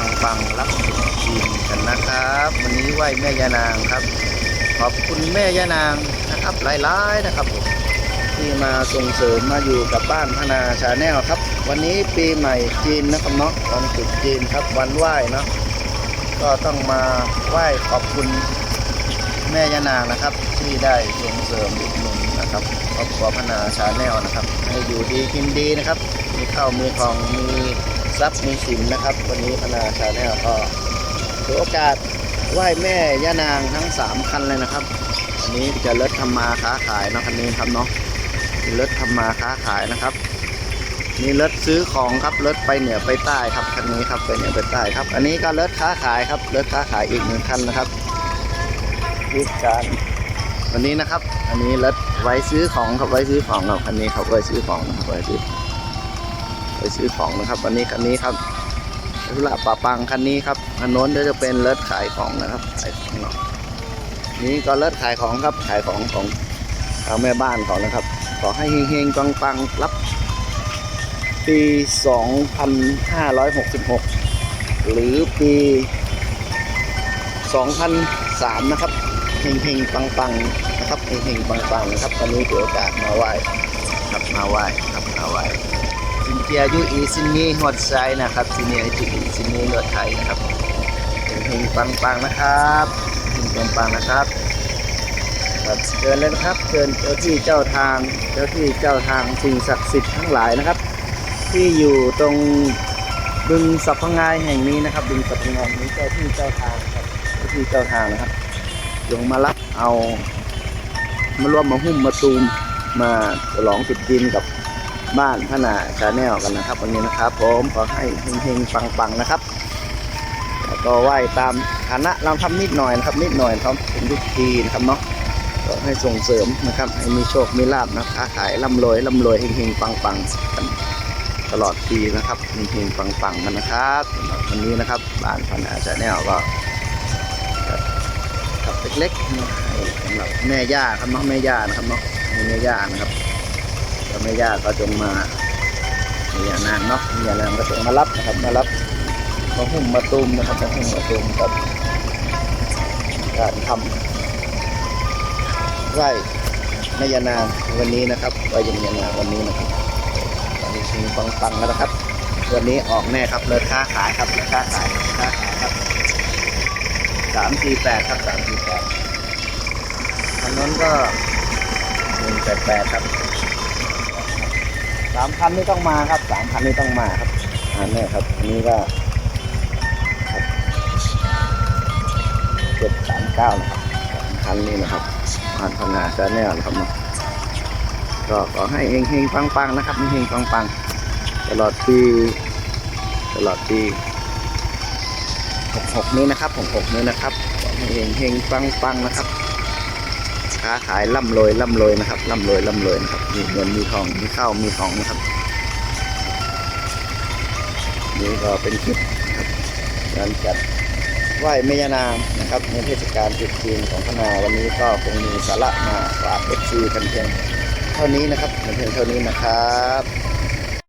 ปังปังรับจีนกันนะครับ วันนี้ไหวแม่ยานางครับ ขอบคุณแม่ยานางนะครับหลายๆนะครับ ที่มาส่งเสริมมาอยู่กับบ้านพนาชาแนลครับ วันนี้ปีใหม่จีนนะครับเนาะวันตรุษจีนครับวันไหว้เนาะก็ต้องมาไหว้ขอบคุณแม่ยานางนะครับ ที่ได้ส่งเสริมอุดหนุนนะครับครอบครัวพนาชาแนลนะครับ ให้อยู่ดีกินดีนะครับ มีข้าวมีทองมี ทรัพย์มีสินนะครับ วันนี้พนาชาแนลก็ถือโอกาสไหว้แม่ย่านางทั้ง 3 คันเลยนะครับ อันนี้จะเลิศทำมาค้าขายเนาะคันนี้ครับเนาะเลิศทำมาค้าขายนะครับนี่เลิศซื้อของครับเลิศไปเหนือไปใต้ครับคันนี้ครับไปเหนือไปใต้ครับ อันนี้ก็เลิศค้าขายครับเลิศค้าขายอีกหนึ่งคันนะครับวิการวันนี้นะครับ อันนี้เลิศไว้ซื้อของครับไว้ซื้อของครับคันนี้ครับไว้ซื้อของนะครับไว้ซื้อ ไว้ซื้อของนะครับวันนี้คันนี้ครับธุระป่าปังคันนี้ครับอันโน้นก็จะเป็นเลิศขายของนะครับขายของเนาะนี่ก็เลิศขายของครับขายของของทาแม่บ้านเขานะครับ ขอให้เฮงๆปังๆรับปี 2566 หรือปี 2003 นะครับเฮงๆปังๆนะครับเฮงๆปังๆนะครับตอนนี้ถือโอกาสมาไหว้ครับมาไหว้ครับมาไหว้ ซินเจียยูอีซินีหัวใจนะครับซินเนียยูอีซินนี่เลือดไทยนะครับเฮงๆปังๆนะครับคุณกำปังนะครับครับเชิญเลยนะครับเชิญเจ้าที่เจ้าทางเจ้าที่เจ้าทางสิ่งศักดิ์สิทธิ์ทั้งหลายนะครับ ที่อยู่ตรงบึงสัพพงายแห่งนี้นะครับ บึงสัพพงายนี้เจ้าที่เจ้าทางครับเจ้าที่เจ้าทางนะครับลงมารับเอามาร่วมมาหุ้มมาตูมมาฉลองติดดินกับ บ้านพนาชาแนลกันนะครับ วันนี้นะครับผมขอให้เฮงๆปังๆนะครับ แล้วก็ไหว้ตามฐานะเราทำนิดหน่อยนะครับ นิดหน่อยเขาเป็นทุกทีนะครับเนาะก็ให้ส่งเสริมนะครับ ให้มีโชคมีลาบนะค้าขายร่ำรวยร่ำรวยเฮงๆปังๆกันตลอดปีนะครับเฮงๆปังๆกันนะครับวันนี้นะครับบ้านพนาชาแนลก็กับเล็กๆสำหรับแม่ย่าครับเนาะแม่ย่านะครับเนาะแม่ย่านะครับ แล้วแม่ย่าก็จงมาแม่ย่านางเนาะแม่ย่านางก็จงมารับนะครับมารับมาหุ้มมาตูมนะครับมาหุ้มมาตูมกับการทำไร่นายนางวันนี้นะครับไร่ยนานางวันนี้นะครับตอนนี้ชิงปังปังแล้วนะครับ วันนี้ออกแน่ครับเลิศค้าขายครับเลิศค้าขายค้าขายครับสามสี่แปดครับสามสี่แปดทางนั้นก็หนึ่งแปดแปดครับ สามพันนี่ต้องมาครับสามพันนี่ต้องมาครับอ่าแน่ครับอันนี้ก็เจ็ดสามเก้านะครับคันนี้นะครับผ่านพนาชาแนลนะครับก็ขอให้เฮงเฮงปังปังๆนะครับเฮงปังปังๆตลอดปีตลอดปีหกหกนี้นะครับหกหกนี้นะครับขอให้เฮงเฮงปังปังๆนะครับ ค้าขายร่ำรวยร่ำรวยนะครับร่ำรวยร่ำรวยนะครับมีเงินมีทองมีข้าวมีของนะครับนี่ก็เป็นคลิปนะครับการจัดไหว้แม่ยานางนะครับในเทศกาลจุดจีนของพนาวันนี้ก็คงมีสาระมาฝากเอฟซีกันเพียงเท่านี้นะครับเพียงเท่านี้นะครับ